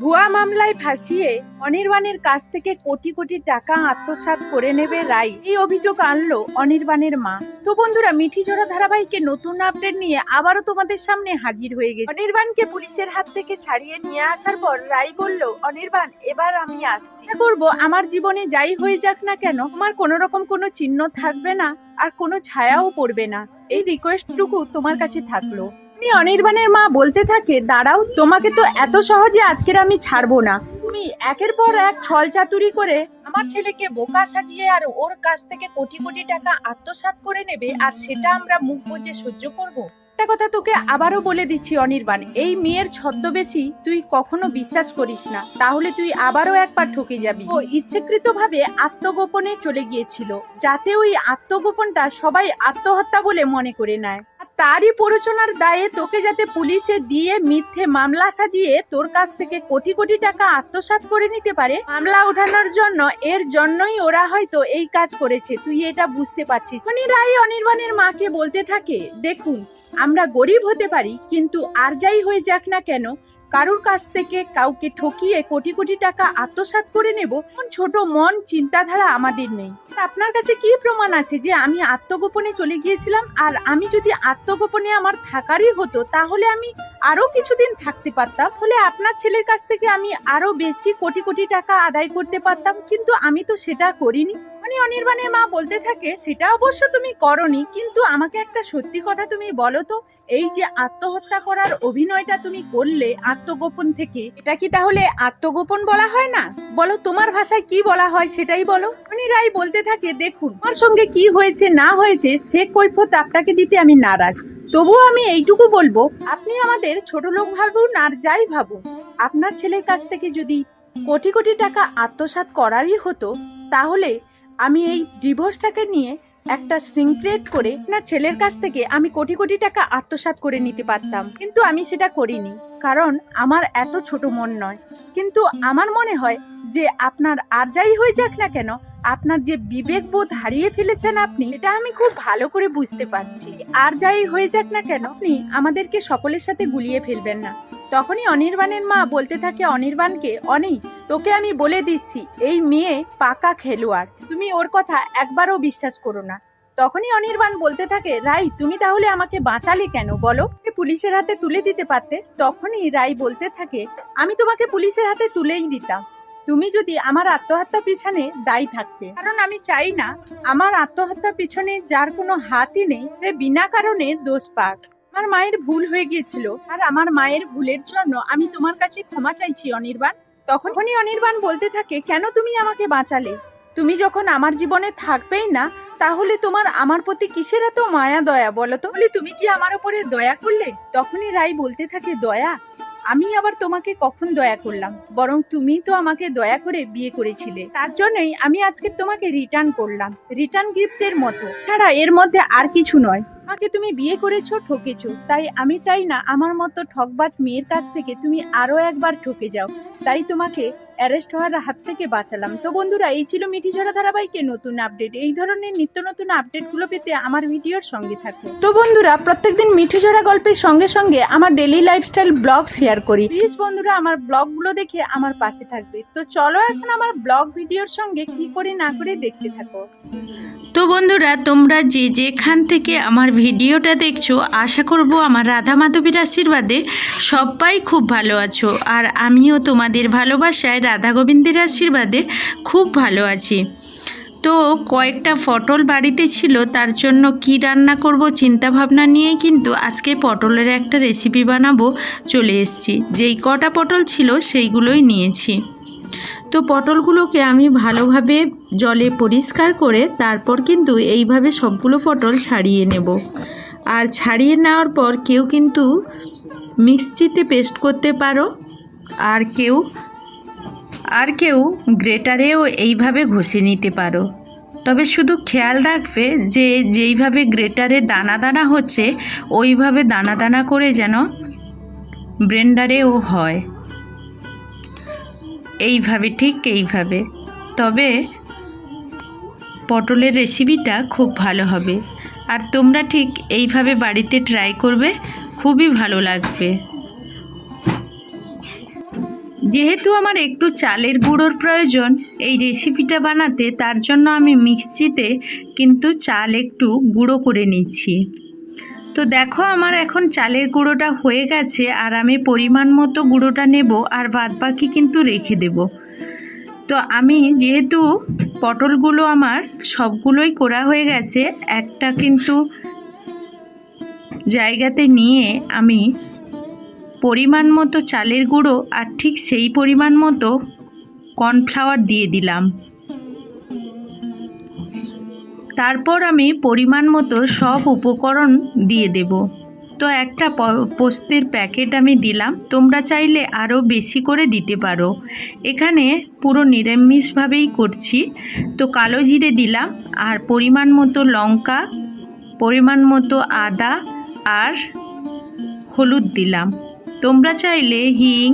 ভুয়া মামলায় ফাঁসিয়ে অনির্বাণের কাছ থেকে কোটি কোটি টাকা আত্মসাৎ করে নেবে রাই এই অভিযোগ আনলো অনির্বাণের মা। তো বন্ধুরা মিঠি জোড়া ধারাবাহিকে নতুন আপডেট নিয়ে আবারও তোমাদের সামনে হাজির হয়ে গেছে। অনির্বাণকে পুলিশের হাত থেকে ছাড়িয়ে নিয়ে আসার পর রাই বলল, অনির্বাণ, এবার আমি আসছি। করব আমার জীবনে যাই হয়ে যাক না কেন আমার কোনো রকম কোনো চিহ্ন থাকবে না আর কোনো ছায়াও পড়বে না। এই রিকোয়েস্টটুকু তোমার কাছে থাকল। তুমি অনির্বাণের মা বলতে থাকে, দাঁড়াও, তোমাকে তো এত সহজে আজকের আমি ছাড়বো না। তুমি একের পর এক ছল চাতুরি করে আমার ছেলেকে বোকা সাজিয়ে আর ওর কাছ থেকে কোটি কোটি টাকা আত্মসাৎ করে নেবে, আর সেটা আমরা মুখ বুজে সহ্য করব। একটা কথা তোকে আবারও বলে দিচ্ছি অনির্বাণ, এই মেয়ের ছদ্মবেশী তুই কখনো বিশ্বাস করিস না, তাহলে তুই আবারও একবার ঠকে যাবি। ও ইচ্ছাকৃতভাবে আত্মগোপনে চলে গিয়েছিল, যাতে ওই আত্মগোপনটা সবাই আত্মহত্যা বলে মনে করে নেয়। তারই প্ররোচনার দায়ে তোকে যাতে পুলিশে দিয়ে মিথ্যে মামলা সাজিয়ে তোর কাছ থেকে কোটি কোটি টাকা আত্মসাত করে নিতে পারে, মামলা ওঠানোর জন্য, এর জন্যই ওরা হয়তো এই কাজ করেছে। তুই এটা বুঝতে পারছিস। মানে রায় অনির্বাণের মাকে বলতে থাকে, দেখুন, আমরা গরিব হতে পারি, কিন্তু আর যাই হয়ে যাক না কেন কারোর কাছ থেকে কাউকে ঠকিয়ে কোটি কোটি টাকা আত্মসাৎ করে নেব, এমন ছোট মন চিন্তাধারা আমাদের নেই। আপনার কাছে কি প্রমাণ আছে যে আমি আত্মগোপনে চলে গিয়েছিলাম? আর আমি যদি আত্মগোপনে আমার থাকারই হতো, তাহলে আমি আরও কিছুদিন থাকতে পারতাম। ফলে আপনার ছেলের কাছ থেকে আমি আরও বেশি কোটি কোটি টাকা আদায় করতে পারতাম, কিন্তু আমি তো সেটা করিনি। মানে অনির্বাণের মা বলতে থাকে, সেটা অবশ্য তুমি করনি, কিন্তু আমাকে একটা সত্যি কথা তুমি বলো তো। এই যে আত্মহত্যা করার অভিনয়টা তুমি করলে আত্মগোপন থেকে, এটা কি তাহলে আত্মগোপন বলা হয় না? বলো তোমার ভাষায় কি বলা হয় সেটাই বলো। মানে রাই বলতে থাকে, দেখুন আমার সঙ্গে কি হয়েছে, না হয়েছে, সে কৈফত আপনাকে দিতে আমি নারাজ। তবুও আমি এইটুকু বলব, আপনি আমাদের ছোট লোক ভাবুন আর যাই ভাবুন। আপনার ছেলের কাছ থেকে যদি কোটি কোটি টাকা আত্মসাৎ করারই হতো, তাহলে আমি এই ডিভোর্সটাকে নিয়ে একটা স্ট্রিং ক্রিয়েট করে, না, ছেলের কাছ থেকে আমি কোটি কোটি টাকা আত্মসাৎ করে নিতে পারতাম। কিন্তু আমি সেটা করিনি, কারণ আমার এত ছোট মন নয়। কিন্তু আমার মনে হয় যে আপনার আর যাই হয়ে যাক না কেন, আপনার যে বিবেক বোধ হারিয়ে ফেলেছেন আপনি, এটা আমি খুব ভালো করে বুঝতে পারছি। আর যাই হয়ে যাক না কেন, আপনি আমাদেরকে সকলের সাথে গুলিয়ে ফেলবেন না। তখনই অনির্বাণের মা বলতে থাকে অনির্বাণকে, অনি, তোকে আমি বলে দিচ্ছি, এই মেয়ে পাকা খেলোয়াড়। তুমি ওর কথা একবারও বিশ্বাস করো না। তখনই অনির্বাণ বলতে থাকে, রাই, তুমি তাহলে আমাকে বাঁচালে কেন বলো? পুলিশের হাতে তুলে দিতে পারতে? তখনই রাই বলতে থাকে, আমি তোমাকে পুলিশের হাতে তুলেই দিতাম। তুমি যদি আমার আত্মহত্যা পিছনে দায়ী থাকতে। কারণ আমি চাই না, আমার আত্মহত্যার পিছনে যার কোনো হাতই নেই, সে বিনা কারণে দোষ পাক। আমার মায়ের ভুল হয়ে গিয়েছিল। আর আমার মায়ের ভুলের জন্য আমি তোমার কাছে ক্ষমা চাইছি, অনির্বাণ। তখনই অনির্বাণ বলতে থাকে, কেন তুমি আমাকে বাঁচালে? তুমি যখন আমার জীবনে থাকবেই না, তাহলে তোমার আমার প্রতি কিসের এত মায়া, দয়া? বলো তো। বলে তুমি কি আমার উপরে দয়া করলে? তখনই রাই বলতে থাকে, দয়া? আমি আবার তোমাকে কখন দয়া করলাম? বরং তুমি তো আমাকে দয়া করে বিয়ে করেছিলে। তার জন্যই আমি আজকে তোমাকে রিটার্ন করলাম। রিটার্ন গিফটের মতো। ছাড়া এর মধ্যে আর কিছু নয়। আমাকে তুমি বিয়ে করেছ, ঠকেছো। তাই আমি চাই না আমার মতো ঠকবাজ মেয়ের কাছ থেকে তুমি আরও একবার ঠকে যাও। তাই তোমাকে অ্যারেস্ট হওয়ার হাত থেকে বাঁচালাম। তো বন্ধুরা, এই ছিল মিঠি ঝরা ধারাবাহিকে নতুন আপডেট। এই ধরনের নিত্য নতুন আপডেটগুলো পেতে আমার ভিডিওর সঙ্গে থাকো। তো বন্ধুরা, প্রত্যেকদিন মিঠি ঝরা গল্পের সঙ্গে সঙ্গে আমার ডেলি লাইফস্টাইল ব্লগ শেয়ার করি। প্লিজ বন্ধুরা, আমার ব্লগগুলো দেখে আমার পাশে থাকবে। তো চলো এখন আমার ব্লগ ভিডিওর সঙ্গে কি করে না করে দেখতে থাকো। তো বন্ধুরা, তোমরা যে যেখান থেকে আমার ভিডিওটা দেখছ, আশা করব আমার রাধা মাধবীর আশীর্বাদে সবাই খুব ভালো আছো। আর আমিও তোমাদের ভালোবাসায় রাধা গোবিন্দের আশীর্বাদে খুব ভালো আছি। তো কয়েকটা পটল বাড়িতে ছিল, তার জন্য কি রান্না করব চিন্তা ভাবনা নিয়েই কিন্তু আজকে পটলের একটা রেসিপি বানাবো, চলে এসেছি। যেই কটা পটল ছিল, সেইগুলোই নিয়েছি। তো পটলগুলোকে আমি ভালোভাবে জলে পরিষ্কার করে তারপর কিন্তু এইভাবে সবগুলো পটল ছাড়িয়ে নেব। আর ছাড়িয়ে নেওয়ার পর কেউ কিন্তু মিক্সিতে পেস্ট করতে পারো। আর কেউ আর কেউ গ্রেটারেও এইভাবে ঘষে নিতে পারো। তবে শুধু খেয়াল রাখবে যে যেইভাবে গ্রেটারে দানা দানা হচ্ছে, ওইভাবে দানা দানা করে যেন ব্লেন্ডারেও হয়। এইভাবে, ঠিক এইভাবে। তবে পটলের রেসিপিটা খুব ভালো হবে। আর তোমরা ঠিক এইভাবে বাড়িতে ট্রাই করবে, খুবই ভালো লাগবে। যেহেতু আমার একটু চালের গুঁড়োর প্রয়োজন, এই রেসিপিটা বানাতে, তার জন্য আমি মিক্সিতে কিন্তু চাল একটু গুঁড়ো করে নিচ্ছি। তো দেখো আমার এখন চালের গুঁড়োটা হয়ে গেছে আর আমি পরিমাণ মতো গুঁড়োটা নেব আর বাদ বাকি কিন্তু রেখে দেব। তো আমি যেহেতু পটলগুলো আমার সবগুলোই করা হয়ে গেছে, একটা কিন্তু জায়গাতে নিয়ে আমি পরিমাণ মতো চালের গুঁড়ো আর ঠিক সেই পরিমাণ মতো কর্নফ্লাওয়ার দিয়ে দিলাম। তারপর আমি পরিমাণ মতো সব উপকরণ দিয়ে দেব। তো একটা পোস্তের প্যাকেট আমি দিলাম। তোমরা চাইলে আরও বেশি করে দিতে পারো। এখানে পুরো নিরামিষভাবেই করছি। তো কালো জিরে দিলাম আর পরিমাণ মতো লঙ্কা, পরিমাণ মতো আদা আর হলুদ দিলাম। তোমরা চাইলে হিং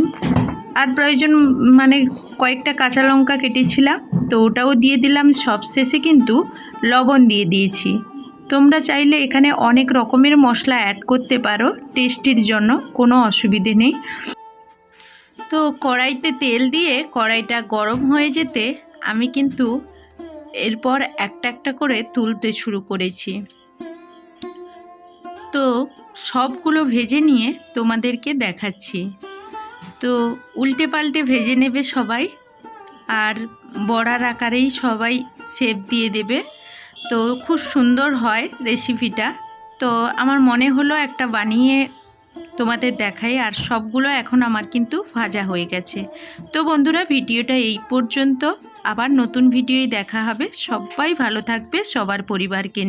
আর প্রয়োজন মানে কয়েকটা কাঁচা লঙ্কা কেটেছিলাম। তো ওটাও দিয়ে দিলাম। সব শেষে কিন্তু লবণ দিয়ে দিয়েছি। তোমরা চাইলে এখানে অনেক রকমের মশলা অ্যাড করতে পারো। টেস্টির জন্য কোনো অসুবিধে নেই। তো কড়াইতে তেল দিয়ে কড়াইটা গরম হয়ে যেতে আমি কিন্তু এরপর একটা একটা করে তুলতে শুরু করেছি। তো সবগুলো ভেজে নিয়ে তোমাদেরকে দেখাচ্ছি। তো উল্টে পাল্টে ভেজে নেবে সবাই। আর বড়ার আকারেই সবাই শেপ দিয়ে দেবে। তো খুব সুন্দর হয় রেসিপিটা তো আমার মনে হলো একটা বানিয়ে তোমাদের দেখাই, আর সবগুলো এখন আমার কিন্তু ভাজা হয়ে গেছে। তো বন্ধুরা, ভিডিওটা এই পর্যন্ত। আবার নতুন ভিডিওই দেখা হবে। সবাই ভালো থাকবে, সবার পরিবারকে